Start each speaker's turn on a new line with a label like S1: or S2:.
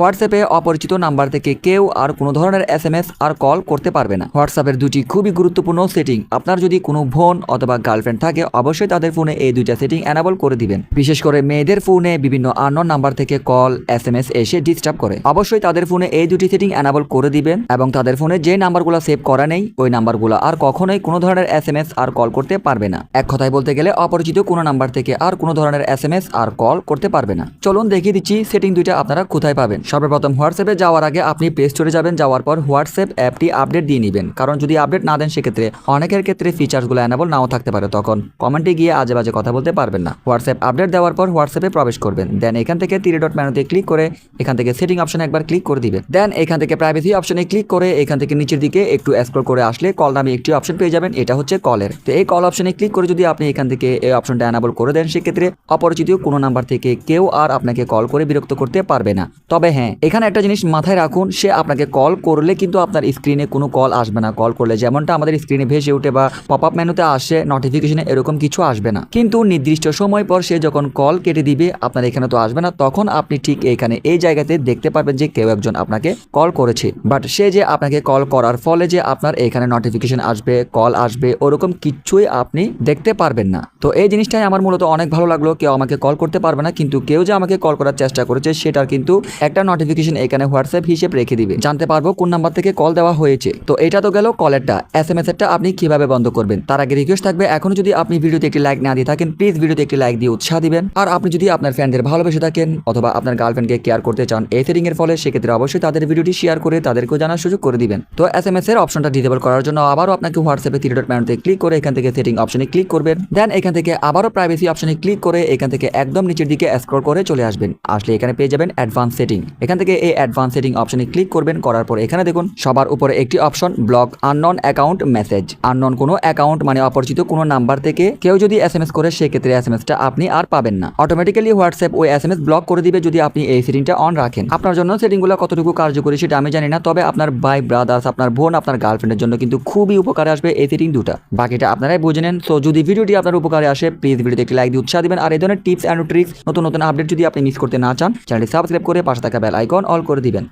S1: হোয়াটসঅ্যাপে অপরিচিত নাম্বার থেকে কেউ আর কোনো ধরনের এস আর কল করতে পারবে না। হোয়াটসঅ্যাপের দুটি খুবই গুরুত্বপূর্ণ সেটিং। আপনার যদি কোনো বোন অথবা গার্লফ্রেন্ড থাকে, অবশ্যই তাদের ফোনে এই দুইটা সেটিং অ্যানাবল করে দিবেন। বিশেষ করে মেয়েদের ফোনে বিভিন্ন আননোন নাম্বার থেকে কল এস এম এস এসে ডিস্টার্ব করে। অবশ্যই তাদের ফোনে এই দুটি সেটিং অ্যানাবল করে দিবেন এবং তাদের ফোনে যে নাম্বারগুলো সেভ করা নেই, ওই নাম্বারগুলো আর কখনোই কোনো ধরনের এস আর কল করতে পারবে না। এক কথায় বলতে গেলে, অপরিচিত কোনো নাম্বার থেকে আর কোনো ধরনের এস আর কল করতে পারবে না। চলুন দেখিয়ে দিচ্ছি সেটিং দুইটা আপনারা কোথায় পাবেন। সর্বপ্রথম হোয়াটসঅ্যাপে যাওয়ার আগে আপনি প্লে স্টোরে যাবেন, যাওয়ার পর হোয়াটসঅ্যাপ অ্যাপটি আপডেট দিয়ে নেবেন। কারণ যদি আপডেট না দেন, সেক্ষেত্রে অনেকের ক্ষেত্রে ফিচার্সগুলো অ্যানাবল নাও থাকতে পারে। তখন কমেন্টে গিয়ে আজে বাজে কথা বলতে পারবেন না। হোয়াটসঅ্যাপ আপডেট দেওয়ার পর হোয়াটসঅ্যাপে প্রবেশ করবেন। দেন এখান থেকে তিরে ডট মেনুতে ক্লিক করে এখান থেকে সেটিং অপশনে একবার ক্লিক করে দিবেন। দেন এখান থেকে প্রাইভেসি অপশনে ক্লিক করে এখান থেকে নিচের দিকে একটু স্ক্রল করে আসলে কল নামে একটি অপশন পেয়ে যাবেন। এটা হচ্ছে কলের তো এই কল অপশনে ক্লিক করে যদি আপনি এখান থেকে এই অপশনটা অ্যানাবল করে দেন, সেক্ষেত্রে অপরিচিত কোনো নাম্বার থেকে কেউ আর আপনাকে কল করে বিরক্ত করতে পারবে না। তবে হ্যাঁ এখানে একটা জিনিস মাথায় রাখুন, সে আপনাকে কল করলে কিন্তু আপনার স্ক্রিনে কোনো কল আসবে না। কল করলে যেমনটা আমাদের স্ক্রিনে ভেসে উঠে বা পপ আপ মেনুতে আসে নোটিফিকেশনে এরকম কিছু আসবে না। কিন্তু নির্দিষ্ট সময় পর সে যখন কল কেটে দিবে, আপনার এখানে তো আসবে না, তখন আপনি ঠিক এখানে এই জায়গাতে দেখতে পারবেন যে কেউ একজন আপনাকে কল করেছে। বাট সে যে আপনাকে কল করার ফলে যে আপনার এখানে নোটিফিকেশন আসবে কল আসবে, ওরকম কিচ্ছুই আপনি দেখতে পারবেন না। তো এই জিনিসটাই আমার মূলত অনেক ভালো লাগল, কেউ আমাকে কল করতে পারবে না, কিন্তু কেউ যে আমাকে কল করার চেষ্টা করেছে, সেটার কিন্তু একটা নোটিফিকেশন এখানে হোয়াটসঅ্যাপ হিসেবে রেখে দিবে। জানতে পারব কোন নাম্বার থেকে কল দেওয়া হয়েছে। তো এটা তো গেল কলেরটা এস এম এস এরটা আপনি কীভাবে বন্ধ করবেন? তার আগে রিকোয়েস্ট থাকবে এখনও যদি আপনি ভিডিওতে একটি লাইক না দিয়ে থাকেন প্লিজ ভিডিওতে একটি লাইক দিয়ে উৎসাহ দিবেন। আর আপনি যদি আপনার ফ্রেন্ডদের ভালোবেসে থাকেন অথবা আপনার গার্লফ্রেন্ডকে কেয়ার করতে চান, এই সেটিং এর ফলে সেক্ষেত্রে অবশ্যই তাদের ভিডিওটি শেয়ার করে তাদেরকেও জানার সুযোগ করে দিবেন। তো এস এম এস এর অপশনটা ডিসেবল করার জন্য আবারও আপনাকে হোয়াটসঅ্যাপে থ্রি ডট মেনুতে ক্লিক করে এখান থেকে সেটিং অপশনে ক্লিক করবেন। দেন এখান থেকে আবারও প্রাইভেসি অপশনে ক্লিক করে এখান থেকে একদম নিচের দিকে স্ক্রল করে চলে আসবেন। আসলে এখানে পেয়ে যাবেন অ্যাডভান্স সেটিং এখান থেকে এই অ্যাডভান্স সেটিং অপশনে ক্লিক করবেন, করার পর এখানে দেখুন, সবার উপরে একটি option block unknown account message unknown কোনো অ্যাকাউন্ট মানে অপরিচিত কোনো নাম্বার থেকে কেউ যদি এস এম এস করে, সেক্ষেত্রে এস এম এসটা আপনি আর পাবেন না। অটোমেটিক্যালি হোয়াটসঅ্যাপ ওই এস এম এস ব্লক করে দিবে যদি আপনি এই সেটিংটা অন রাখেন। আপনার জন্য সেটিংগুলো কতটুকু কার্যকরী সেটা আমি জানি না, তবে আপনার ভাই ব্রাদার্স আপনার বোন, আপনার গার্লফ্রেন্ডের জন্য কিন্তু খুবই উপকারে আসবে এই সেটিং দুটা। বাকিটা আপনারাই বুঝে নেন। সো যদি ভিডিওটি আপনার উপকারে আসে প্লিজ ভিডিওতে একটি লাইক দিয়ে উৎসাহ দিবেন। আর এই ধরনের টিপস অ্যান্ড ট্রিক্স নতুন নতুন আপডেট যদি আপনি মিস করতে না চান চ্যানেলটি সাবস্ক্রাইব করে পাশে থাকা বেল আইকন অল করে দিবেন।